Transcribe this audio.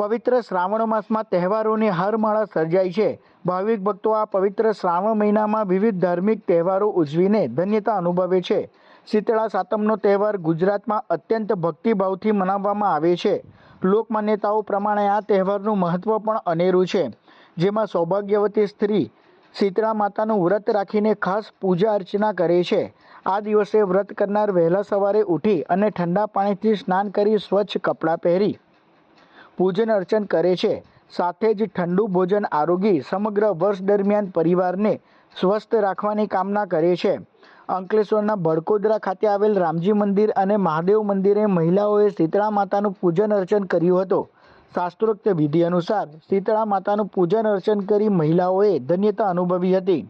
પવિત્ર શ્રાવણ માસમાં તહેવારોની હારમાળા સર્જાય છે. ભાવિક ભક્તો આ પવિત્ર શ્રાવણ મહિનામાં વિવિધ ધાર્મિક તહેવારો ઉજવીને ધન્યતા અનુભવે છે. શીતળા સાતમનો તહેવાર ગુજરાતમાં અત્યંત ભક્તિભાવથી મનાવવામાં આવે છે. લોકમાન્યતાઓ પ્રમાણે આ તહેવારનું મહત્વ પણ અનેરું છે. જેમાં સૌભાગ્યવતી સ્ત્રી શીતળા માતાનું વ્રત રાખીને ખાસ પૂજા અર્ચના કરે છે. આ દિવસે વ્રત કરનાર વહેલા સવારે ઉઠી અને ઠંડા પાણીથી સ્નાન કરી સ્વચ્છ કપડાં પહેરી પૂજન અર્ચન કરે છે. સાથે જ ઠંડુ ભોજન આરોગી સમગ્ર વર્ષ દરમિયાન પરિવારને સ્વસ્થ રાખવાની કામના કરે છે. અંકલેશ્વરના ભડકોદરા ખાતે આવેલ રામજી મંદિર અને મહાદેવ મંદિરે મહિલાઓએ શીતળા માતાનું પૂજન અર્ચન કર્યું હતું. શાસ્ત્રોક્ત વિધિ અનુસાર શીતળા માતાનું પૂજન અર્ચન કરી મહિલાઓએ ધન્યતા અનુભવી હતી.